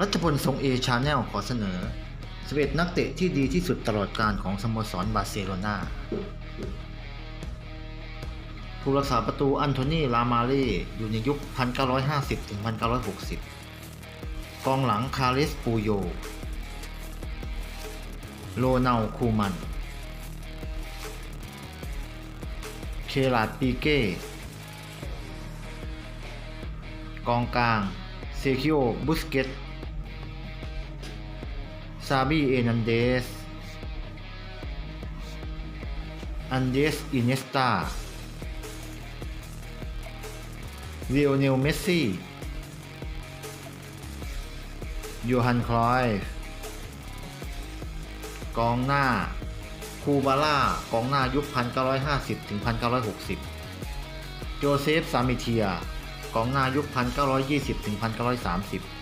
รัชพลทรงเอชาแนลขอเสนอ 11 นักเตะที่ดีที่สุดตลอดการของสโมสรบาร์เซโลนาผู้รักษาประตูอันโทนีลามาเล่อยู่ในยุค 1950-1960 กองหลังคาริสปูโยโรนัลคูมัน เคลาดปีเก้ กองกลางเซคิโอ บุสเกต ซาบีเอนันเดส อันเดสอินเนสตาเลโอเนลเมสซี่โยฮันครอยฟ์กองหน้า คูบาร่ากองหน้ายุค 1950 ถึง 1960 โจเซฟ ซามิเทีย กองหน้ายุค 1920 ถึง 1930